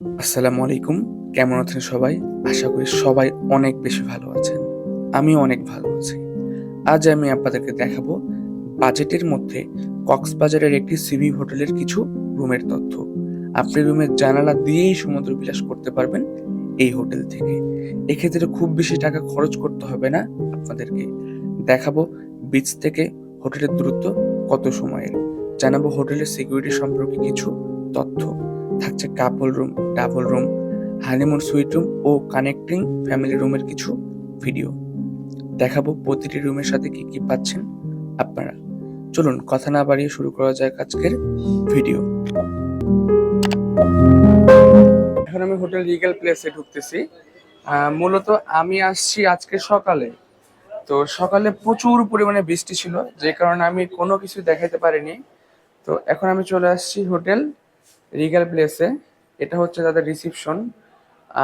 আসসালামু আলাইকুম। কেমন আছেন সবাই? আশা করি সবাই অনেক বেশি ভালো আছেন। আমি অনেক ভালো আছি। আজ আমি আপনাদেরকে দেখাবো বাজেটের মধ্যে কক্সবাজারের একটি সিভি হোটেলের কিছু রুমের তথ্য। আপনি রুমের জানালা দিয়েই সমুদ্র বিলাস করতে পারবেন এই হোটেল থেকে। এক্ষেত্রে খুব বেশি টাকা খরচ করতে হবে না আপনাদেরকে। দেখাবো বিচ থেকে হোটেলের দূরত্ব কত সময়ের। জানাব হোটেলের সিকিউরিটি সম্পর্কে কিছু তথ্য। থাকছে couple room double room honeymoon suite room ও কানেক্টিং ফ্যামিলি রুমের কিছু ভিডিও দেখাবো প্রতিটি রুমের সাথে কি কি পাচ্ছেন আপনারা। চলুন কথা না বাড়িয়ে শুরু করা যাক আজকের ভিডিও এখন আমি হোটেল রিগেল প্লেসে ঢুকতেছি। মূলত আমি আসছি আজকে সকালে। তো সকালে প্রচুর পরিমাণে বৃষ্টি ছিল, যে কারণে আমি কোনো কিছু দেখাতে পারিনি। তো এখন আমি চলে আসছি হোটেল রিগাল প্লেসে এটা হচ্ছে তাদের রিসিপশন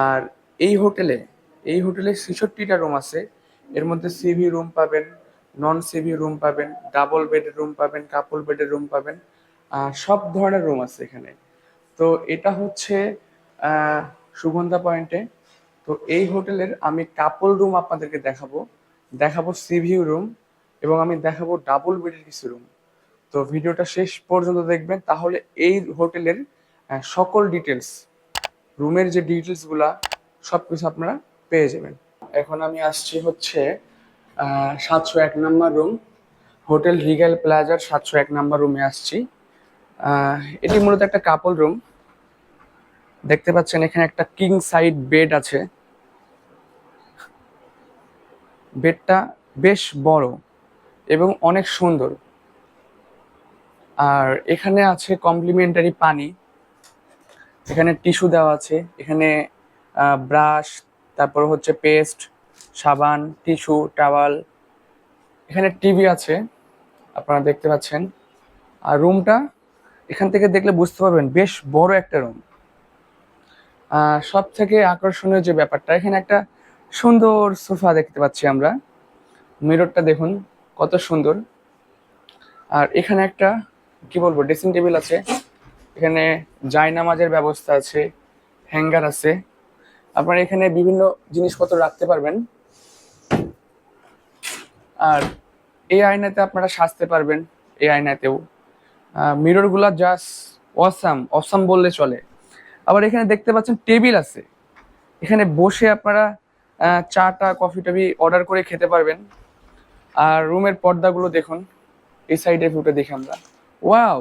আর এই হোটেলে এই হোটেলে ছেষট্টিটা রুম আছে। এর মধ্যে সিভি রুম পাবেন নন সিভি রুম পাবেন ডাবল বেডের রুম পাবেন কাপল বেডের রুম পাবেন সব ধরনের রুম আছে এখানে। তো এটা হচ্ছে সুগন্ধা পয়েন্টে তো এই হোটেলের আমি কাপল রুম আপনাদেরকে দেখাবো। দেখাবো সিভিউ রুম এবং আমি দেখাবো ডাবল বেডের কিছু রুম তো ভিডিওটা শেষ পর্যন্ত দেখবেন। তাহলে এই হোটেলের সকল ডিটেলস রুমের যে ডিটেলসগুলা সব কিছু আপনারা পেয়ে যাবেন। এখন আমি আসছি হচ্ছে সাতশো এক নাম্বার রুম। হোটেল রিগাল প্লাজার সাতশো এক নাম্বার রুমে আসছি। এটি মূলত একটা কাপল রুম দেখতে পাচ্ছেন এখানে একটা কিং সাইড বেড আছে। বেডটা বেশ বড় এবং অনেক সুন্দর। আর এখানে আছে কমপ্লিমেন্টারি পানি। এখানে টিস্যু দেওয়া আছে। এখানে ব্রাশ তারপর হচ্ছে পেস্ট সাবান টিস্যু টাওয়াল এখানে টিভি আছে, আপনারা দেখতে পাচ্ছেন। আর রুমটা এখান থেকে দেখলে বুঝতে পারবেন, বেশ বড় একটা রুম সব থেকে আকর্ষণীয় যে ব্যাপারটা, এখানে একটা সুন্দর সোফা দেখতে পাচ্ছি আমরা। মিররটা দেখুন, কত সুন্দর। আর এখানে একটা কি বলব ড্রেসিং টেবিল আছে, এখানে জায়নামাজের ব্যবস্থা আছে হ্যাঙ্গার আছে। আপনারা এখানে বিভিন্ন জিনিসপত্র রাখতে পারবেন। আর এই আয়নাতে আপনারা সাজতে পারবেন, এই আয়নাতেও। মিররগুলা জাস্ট অসাম অসাম বললে চলে। আবার এখানে দেখতে পাচ্ছেন টেবিল আছে। এখানে বসে আপনারা চা টা কফি টফি অর্ডার করে খেতে পারবেন। আর রুমের পর্দাগুলো দেখুন, এই সাইডে ভিউটা দেখি আমরা। ওয়াও,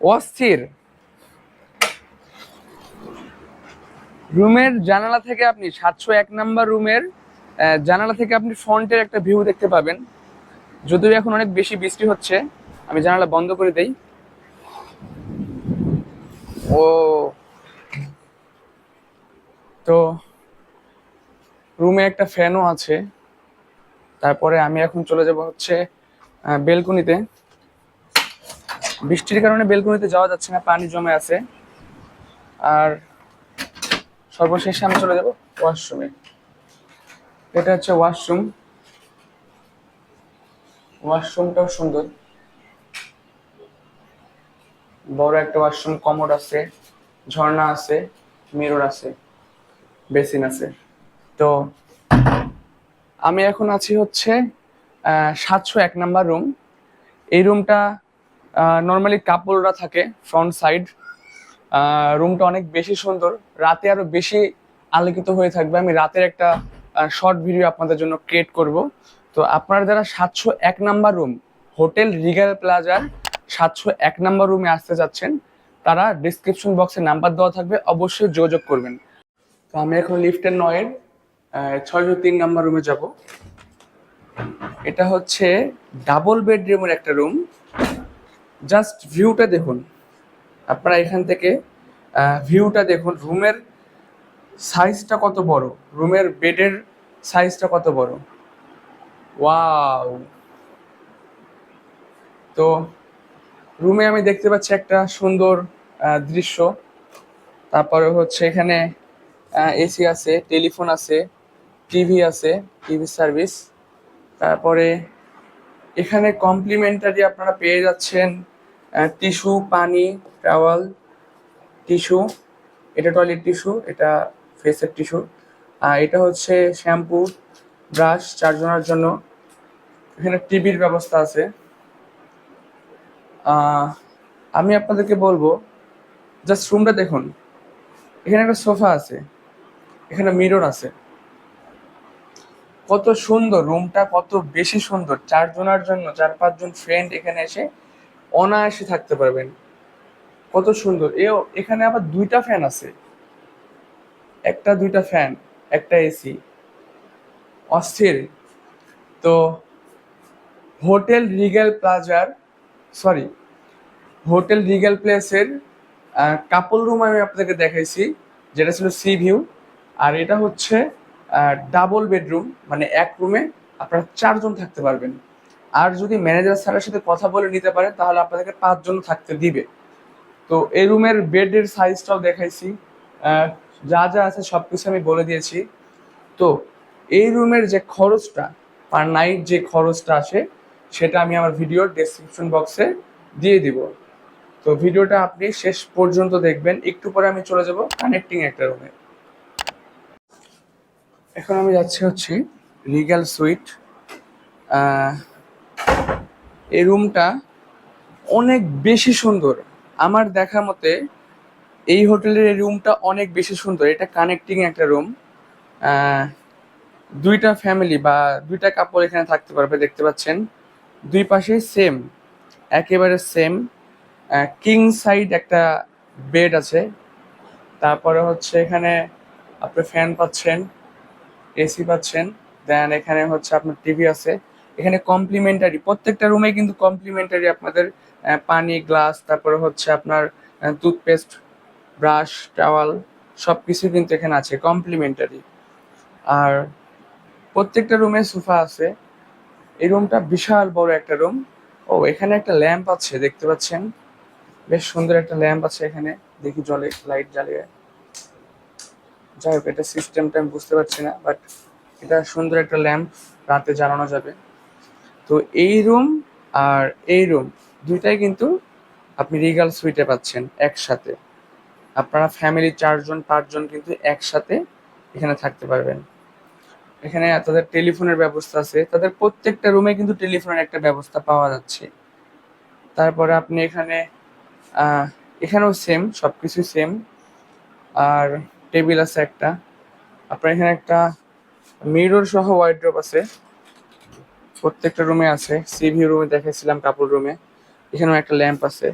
অস্থির। রুমের জানালা থেকে আপনি সাতশো এক নাম্বার রুমের জানালা থেকে আপনি ফ্রন্টের একটা ভিউ দেখতে পাবেন। যদিও এখন অনেক বেশি বৃষ্টি হচ্ছে, আমি জানালা বন্ধ করে দেই। ও, তো রুমে একটা ফ্যানও আছে। তারপরে আমি এখন চলে যাব হচ্ছে বেলকুনিতে। বৃষ্টির কারণে বেলকুনিতে যাওয়া যাচ্ছে না, পানি জমে আছে। আর সর্বশেষে আমি চলে যাব ওয়াশরুমে। এটা হচ্ছে ওয়াশরুম। ওয়াশরুমটাও সুন্দর। বড় একটা ওয়াশরুম, কমোড আছে, ঝর্ণা আছে, মিরর আছে, বেসিন আছে। তো আমি এখন আছি হচ্ছে সাতশো এক নাম্বার রুম। এই রুমটা নর্মালি কাপড়রা থাকে ফ্রন্ট সাইড রুমটা অনেক বেশি সুন্দর। রাতে আরও বেশি আলোকিত হয়ে থাকবে। আমি রাতের একটা শর্ট ভিডিও আপনাদের জন্য ক্রিয়েট করব। তো আপনারা যারা সাতশো এক নাম্বার রুম হোটেল রিগাল প্লাজার সাতশো এক নাম্বার রুমে আসতে যাচ্ছেন, তারা ডিসক্রিপশন বক্সে নাম্বার দেওয়া থাকবে। অবশ্যই যোগাযোগ করবেন। তো আমি এখন লিফটের নয়ের ছয়শো তিন নাম্বার রুমে যাব। এটা হচ্ছে ডাবল বেডরুমের একটা রুম জাস্ট ভিউটা দেখুন। আপনারা এখান থেকে ভিউটা দেখুন। রুমের সাইজটা কত বড়? রুমের বেডের সাইজটা কত বড়? ওয়াও! তো রুমে আমি দেখতে পাচ্ছি একটা সুন্দর দৃশ্য। তারপরে হচ্ছে এখানে এসি আছে, টেলিফোন আছে, টিভি আছে, টিভি সার্ভিস। তারপরে এখানে কমপ্লিমেন্টারি আপনারা পেয়ে যাচ্ছেন টিস্যু, পানি, টাওয়াল, টিস্যু, এটা টয়লেট টিস্যু, এটা ফেসের টিস্যু। আর এটা হচ্ছে শ্যাম্পু ব্রাশ চারজনের জন্য। এখানে টিভির ব্যবস্থা আছে। আমি আপনাদেরকে বলব জাস্ট রুমটা দেখুন। এখানে একটা সোফা আছে। এখানে মিরর আছে। কত সুন্দর রুমটা কত বেশি সুন্দর। চারজনের জন্য, চার পাঁচজন ফ্রেন্ড এখানে এসে অনায়াসে থাকতে পারবেন। কত সুন্দর। এও এখানে আবার দুইটা ফ্যান আছে। একটা দুইটা ফ্যান, একটা এসি। অস্থির। তো হোটেল রিগেল প্লাজার, সরি, হোটেল রিগেল প্লেসের কাপল রুম আমি আপনাদেরকে দেখাইছি, যেটা ছিল সি ভিউ। আর এটা হচ্ছে ডাবল বেডরুম মানে এক রুমে আপনারা চারজন থাকতে পারবেন। আর যদি ম্যানেজার স্যারের সাথে কথা বলে নিতে পারেন, তাহলে আপনাদেরকে পাঁচজন থাকতে দিবে। তো এই রুমের বেডের সাইজটাও দেখাইছি। যা যা আছে সব কিছু আমি বলে দিয়েছি। তো এই রুমের যে খরচটা পার নাইট যে খরচটা আসে সেটা আমি আমার ভিডিওর ডেসক্রিপশন বক্সে দিয়ে দিব। তো ভিডিওটা আপনি শেষ পর্যন্ত দেখবেন। একটু পরে আমি চলে যাব কানেক্টিং একটা রুমে এখন আমি যাচ্ছি হচ্ছে রিগাল সুইট এই রুমটা অনেক বেশি সুন্দর। আমার দেখা মতে এই হোটেলের এই রুমটা অনেক বেশি সুন্দর। এটা কানেক্টিং একটা রুম দুইটা ফ্যামিলি বা দুইটা কাপড় এখানে থাকতে পারবে, দেখতে পাচ্ছেন। দুই পাশে সেম একেবারে সেম কিং সাইড একটা বেড আছে। তারপরে হচ্ছে এখানে আপনি ফ্যান পাচ্ছেন এসি পাচ্ছেন। দেন এখানে হচ্ছে আপনার টিভি আছে। এখানে কমপ্লিমেন্টারি প্রত্যেকটা রুমে কিন্তু কমপ্লিমেন্টারি আপনাদের পানি গ্লাস তারপরে হচ্ছে আপনার টুথপেস্ট ব্রাশ টাওয়াল সব কিছু কিন্তু এখানে আছে কমপ্লিমেন্টারি আর প্রত্যেকটা রুমে সোফা আছে। এই রুমটা বিশাল বড় একটা রুম ও, এখানে একটা ল্যাম্প আছে, দেখতে পাচ্ছেন? বেশ সুন্দর একটা ল্যাম্প আছে এখানে। দেখি জলে লাইট জ্বালিয়ে। যাই হোক, এটা সিস্টেমটা আমি বুঝতে পারছি না বাট এটা সুন্দর একটা ল্যাম্প রাতে জ্বালানো যাবে। তো এই রুম আর এই রুম দুইটাই কিন্তু আপনি রিগাল সুইটে পাচ্ছেন একসাথে। আপনারা ফ্যামিলি চারজন, পাঁচজন কিন্তু একসাথে এখানে থাকতে পারবেন। এখানে তাদের টেলিফোনের ব্যবস্থা আছে। তাদের প্রত্যেকটা রুমে কিন্তু টেলিফোনের একটা ব্যবস্থা পাওয়া যাচ্ছে। তারপরে আপনি এখানে এখানেও সেম সব কিছু সেম আর টেবিল আছে একটা। আপনার এখানে একটা মিরর সহ ওয়াইড্রোপ আছে। প্রত্যেকটা রুমে আছে। সিভি রুমে দেখেছিলাম কাপড় রুমে এখানেও একটা ল্যাম্প আছে।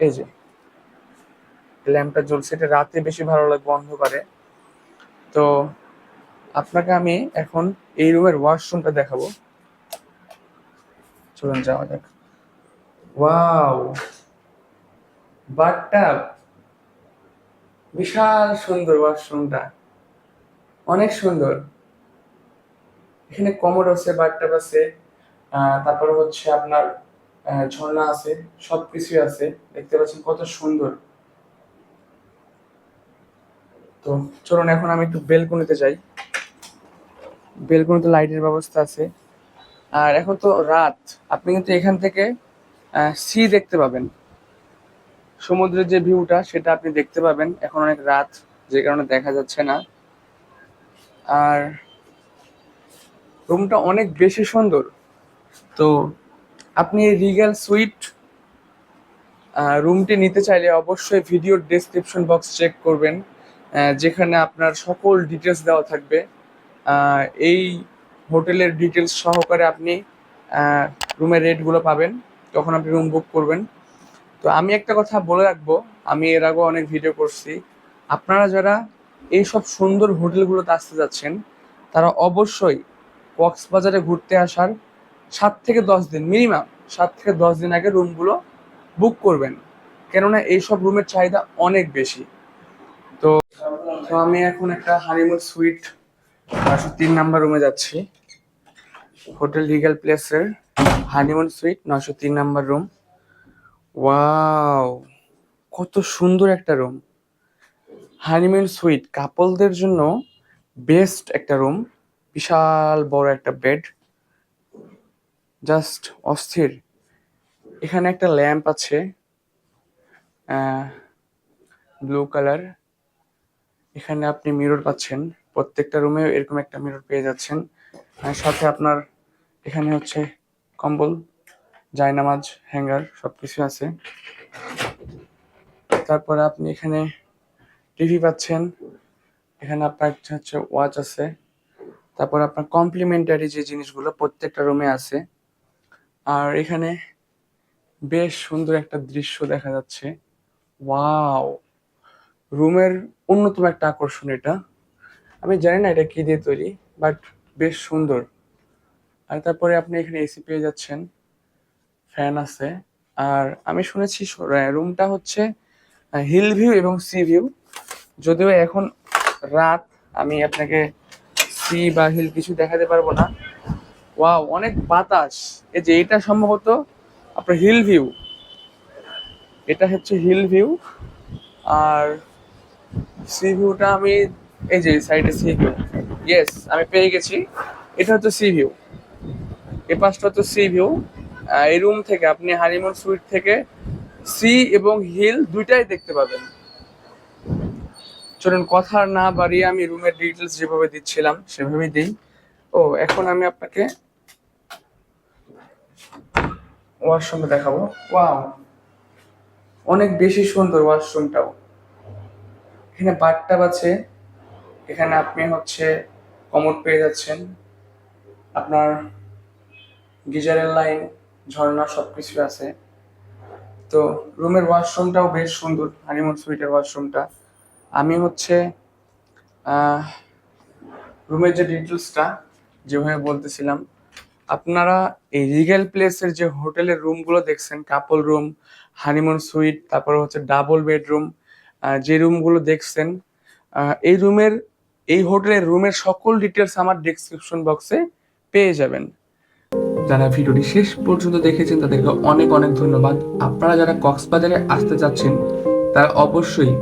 এই যে। ল্যাম্পটা জ্বলছে। এটা রাতে বেশি ভালো লাগে লাগবে, অন্ধকারে। তো আপনাকে আমি এখন এই রুমের ওয়াশরুমটা দেখাবো। চলুন যাওয়া যাক। ওয়াও বাথটাব বিশাল সুন্দর ওয়াশরুমটা অনেক সুন্দর। এখানে কমোড আছে বাথটাব আছে তারপরে হচ্ছে আপনার ঝর্ণা আছে সব কিছুই আছে। দেখতে পাচ্ছেন কত সুন্দর। তো চলুন, এখন আমি একটু বেলকনিতে যাই। বেলকনিতে লাইটের ব্যবস্থা আছে। আর এখন তো রাত। আপনি কিন্তু এখান থেকে সি দেখতে পাবেন। সমুদ্রের যে ভিউটা সেটা আপনি দেখতে পাবেন। এখন অনেক রাত, যে কারণে দেখা যাচ্ছে না। আর রুমটা অনেক বেশি সুন্দর। তো আপনি রিগাল সুইট রুমটি নিতে চাইলে অবশ্যই ভিডিওর ডেসক্রিপশন বক্স চেক করবেন যেখানে আপনার সকল ডিটেলস দেওয়া থাকবে। এই হোটেলের ডিটেলস সহকারে আপনি রুমের রেটগুলো পাবেন তখন আপনি রুম বুক করবেন। তো আমি একটা কথা বলে রাখব, আমি এর আগেও অনেক ভিডিও করছি। আপনারা যারা এই সব সুন্দর হোটেলগুলোতে আসতে যাচ্ছেন, তারা অবশ্যই কক্সবাজারে ঘুরতে আসার সাত থেকে দশ দিন মিনিমাম সাত থেকে দশ দিন আগে রুমগুলো বুক করবেন। কেননা এইসব রুমের চাহিদা অনেক বেশি। তো তো আমি এখন একটা হানিমুন সুইট নশো তিন নাম্বার রুমে যাচ্ছি। হোটেল রিগাল প্লেসের হানিমুন সুইট নশো তিন নাম্বার রুম ওয়াও কত সুন্দর একটা রুম হানিমুন সুইট কাপলদের জন্য বেস্ট একটা রুম বিশাল বড় একটা বেড জাস্ট অস্থির। এখানে একটা ল্যাম্প আছে ব্লু কালার এখানে আপনি মিরর পাচ্ছেন। প্রত্যেকটা রুমে এরকম একটা মিরর পেয়ে যাচ্ছেন। সাথে আপনার এখানে হচ্ছে কম্বল, জায়নামাজ হ্যাঙ্গার সব কিছু আছে। তারপরে আপনি এখানে টিভি পাচ্ছেন। এখানে আপনার হচ্ছে ওয়াচ আছে। তারপর আপনার কমপ্লিমেন্টারি যে জিনিসগুলো প্রত্যেকটা রুমে আছে। আর এখানে বেশ সুন্দর একটা দৃশ্য দেখা যাচ্ছে। ওয়াও রুমের অন্যতম একটা আকর্ষণ এটা। আমি জানি না এটা কি দিয়ে তৈরি বাট বেশ সুন্দর। আর তারপরে আপনি এখানে এসি পেয়ে যাচ্ছেন। ফ্যান আছে। আর আমি শুনেছি রুমটা হচ্ছে হিল ভিউ এবং সি ভিউ যদিও এখন রাত, আমি আপনাকে সি বা হিল কিছু দেখাতে পারব না। ওয়াও অনেক বাতাস। এই যে এটা সম্ভবত আপনার হিল ভিউ এটা হচ্ছে হিল ভিউ আর সি ভিউটা আমি এই যে সাইডে সি ভিউ ইয়েস আমি পেয়ে গেছি। এটা হচ্ছে সি ভিউ এ পাশটা হচ্ছে সি ভিউ এই রুম থেকে, আপনি হানিমুন সুইট থেকে সি এবং হিল দুইটাই দেখতে পাবেন। চলুন কথা না বাড়িয়ে আমি রুমের ডিটেলস যেভাবে দিচ্ছিলাম, সেভাবেই দিই। ও, এখন আমি আপনাকে ওয়াশরুমে দেখাবো। ওয়াও অনেক বেশি সুন্দর ওয়াশরুমটাও এখানে বাথটাব আছে। এখানে আপনি হচ্ছে কমোড পেয়ে যাচ্ছেন। আপনার গিজারের লাইন, ঝর্ণা সব কিছু আছে। তো রুমের ওয়াশরুমটাও বেশ সুন্দর হানিমুন সুইটের ওয়াশরুমটা আমি হচ্ছে রুমের যে ডিটেলসটা যেভাবে বলতেছিলাম, আপনারা এই রিগেল প্লেসের যে হোটেলের রুমগুলো দেখছেন কাপল রুম হানিমুন সুইট তারপর হচ্ছে ডাবল বেডরুম যে রুমগুলো দেখছেন এই রুমের, এই হোটেলের রুমের সকল ডিটেলস আমার ডেসক্রিপশন বক্সে পেয়ে যাবেন। যারা ভিডিওটি শেষ পর্যন্ত দেখেছেন, তাদেরকে অনেক অনেক ধন্যবাদ। আপনারা যারা কক্সবাজারে আসতে চাচ্ছেন, তারা অবশ্যই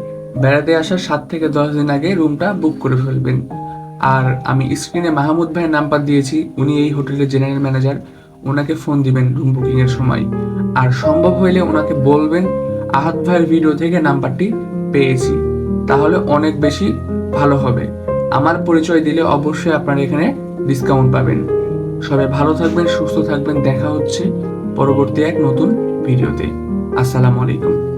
বেড়াতে আসার সাত থেকে দশ দিন আগে রুমটা বুক করে ফেলবেন। আর আমি স্ক্রিনে মাহমুদ ভাইয়ের নাম্বার দিয়েছি, উনি এই হোটেলের জেনারেল ম্যানেজার, ওনাকে ফোন দিবেন রুম বুকিং এর সময়। আর সম্ভব হইলে ওনাকে বলবেন, আহাত ভাইয়ের ভিডিও থেকে নাম্বারটি পেয়েছি, তাহলে অনেক বেশি ভালো হবে। আমার পরিচয় দিলে অবশ্যই আপনারা এখানে ডিসকাউন্ট পাবেন। সবাই ভালো থাকবেন, সুস্থ থাকবেন, দেখা হচ্ছে পরবর্তী এক নতুন ভিডিওতে। আসসালামু আলাইকুম।